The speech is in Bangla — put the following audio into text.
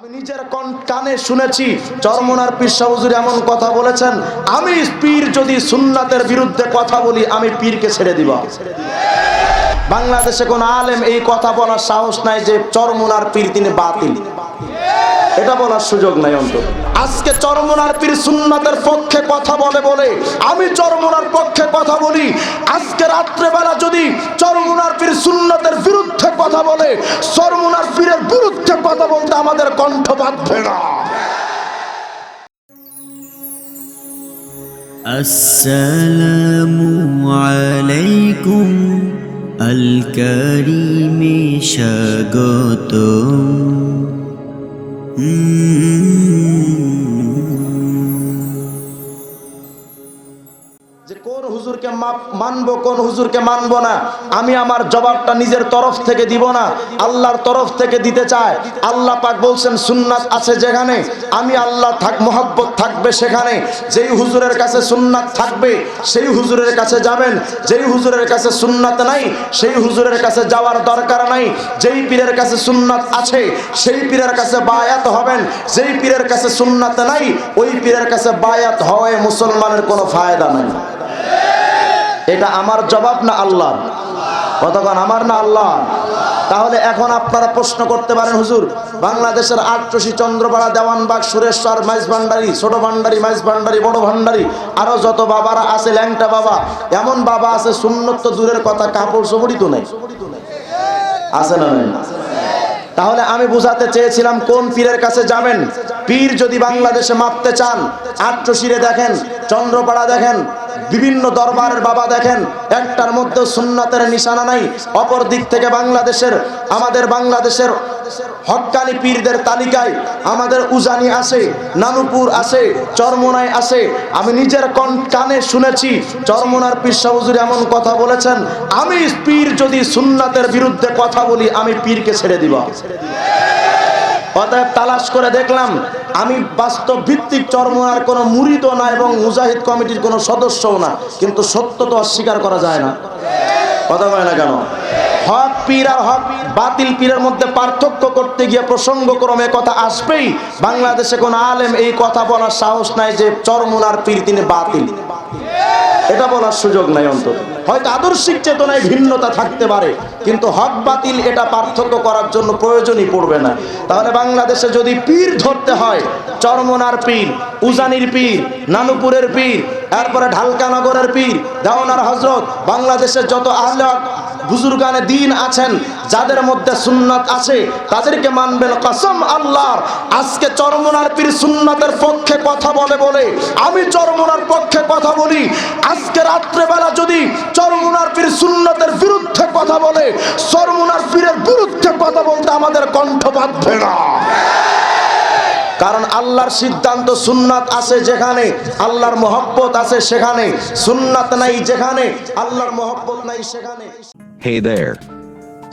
আমি নিজের কন- কানে শুনেছি, চরমনার পীর সাহুজুর এমন কথা বলেছেন, আমি পীর যদি সুন্নাতের বিরুদ্ধে কথা বলি, আমি পীরকে ছেড়ে দিব। বাংলাদেশে কোন আলেম এই কথা বলার সাহস নাই যে চরমুনার পীর তিনি বাতিল। এটা বলার সুযোগ নাই অন্তত। আজকে চরমনার পীর সুন্নাতের পক্ষে কথা বলে বলে আমি চরমনার পক্ষে কথা বলি। আজকে রাত্রেবেলা যদি চরমনার পীর সুন্নাতের বিরুদ্ধে কথা বলে চরমনার পীরের বিরুদ্ধে কথা বলতে আমাদের কণ্ঠ বাঁধবে না। আসসালামু আলাইকুম। আল কারিমে স্বাগতম কোন হুজুরকে মানবো, কোন হুজুরকে মানবো না। আমি আমার জবাবটা নিজের তরফ থেকে দিব না। আল্লাহর তরফ থেকে দিতে চায়। আল্লাহ পাক বলছেন, সুন্নাত আছে যেখানে। আমি আল্লাহ থাক, মোহাব্বত থাকবে সেখানে। যেই হুজুরের কাছে সুন্নাত থাকবে, সেই হুজুরের কাছে যাবেন। যেই হুজুরের কাছে সুন্নাত নাই, সেই হুজুরের কাছে যাওয়ার দরকার নাই। যেই পীরের কাছে সুন্নাত আছে, সেই পীরের কাছে বায়াত হবেন। যেই পীরের কাছে সুন্নাত নাই, ওই পীরের কাছে বায়াত হওয়ায় মুসলমানের কোনো ফায়দা নাই। এটা আমার জবাব না আল্লাহ কতক্ষণ? আমার না আল্লাহ তাহলে এখন আপনারা প্রশ্ন করতে পারেন, হুজুর, বাংলাদেশের আটশি চন্দ্রপাড়া, দেওয়ানবাগ, সুরেশ্বর মাইজ ভান্ডারি ছোট ভান্ডারি মাইজ ভান্ডারি বড় ভান্ডারি, আরও যত বাবারা আছে, ল্যাংটা বাবা, এমন বাবা আছে তো দূরের কথা, কাপড় চোপড়ই তো নাই। আছে না তাহলে আমি বুঝাতে চেয়েছিলাম, কোন পীরের কাছে যাবেন? পীর যদি বাংলাদেশে মাপতে চান আট্রশিরে দেখেন, চন্দ্রপাড়া দেখেন বিভিন্ন দরবারের বাবা দেখেন, একটার মধ্যে সুন্নাতের নিশানা নাই অপর দিক থেকে বাংলাদেশের, আমাদের বাংলাদেশের হক্কানি পীরদের তালিকায় আমাদের উজানি আছে, নানুপুর আছে, চরমোনায় আছে। আমি নিজের কন কানে শুনেছি, চরমোনার পীর শাহ হুজুর এমন কথা বলেছেন, আমি পীর যদি সুন্নাতের বিরুদ্ধে কথা বলি, আমি পীরকে ছেড়ে দিব। অতএব তালাশ করে দেখলাম আমি বাস্তব ভিত্তিক চরমোনার কোনো মুরিদও না এবং মুজাহিদ কমিটির কোনো সদস্যও না। কিন্তু সত্য তো অস্বীকার করা যায় না। কথা বলে না কেন? হক পীর আর হক বাতিল পীরের মধ্যে পার্থক্য করতে গিয়ে প্রসঙ্গক্রমে কথা আসবেই। বাংলাদেশে কোনো আলেম এই কথা বলার সাহস নাই যে চরমোনার পীর তিনি বাতিল। এটা বলার সুযোগ নাই অন্তত। হয়তো আদর্শিক চেতনায় ভিন্নতা থাকতে পারে, কিন্তু হক বাতিল এটা পার্থক্য করার জন্য প্রয়োজনই পড়বে না। তাহলে বাংলাদেশে যদি পীর ধরতে হয়, চরমনার পীর, উজানির পীর, নানুপুরের পীর, এরপরে ঢালকানগরের পীর দেওনার হজরত, বাংলাদেশের যত আহলে হক বুজুর্গানে দিন আছেন যাদের মধ্যে সুন্নাত আছে, তাদেরকে মানবেন কসম আল্লাহর। আজকে চরমনার পীর সুন্নাতের পক্ষে কথা বলে বলে, আমি চরমনার পক্ষে কথা বলি। আজকে রাত্রেবেলা যদি চরমনার পীর সুন্নাতের বিরুদ্ধে কথা বলে, চরমনার পীরের বিরুদ্ধে কথা বলতে আমাদের কণ্ঠ বাঁধবে না। কারণ আল্লাহর সিদ্ধান্ত সুন্নাত আছে যেখানে, আল্লাহর মহব্বত আছে সেখানে, সুন্নাত নাই যেখানে, আল্লাহর মহব্বত নাই সেখানে। Hey there.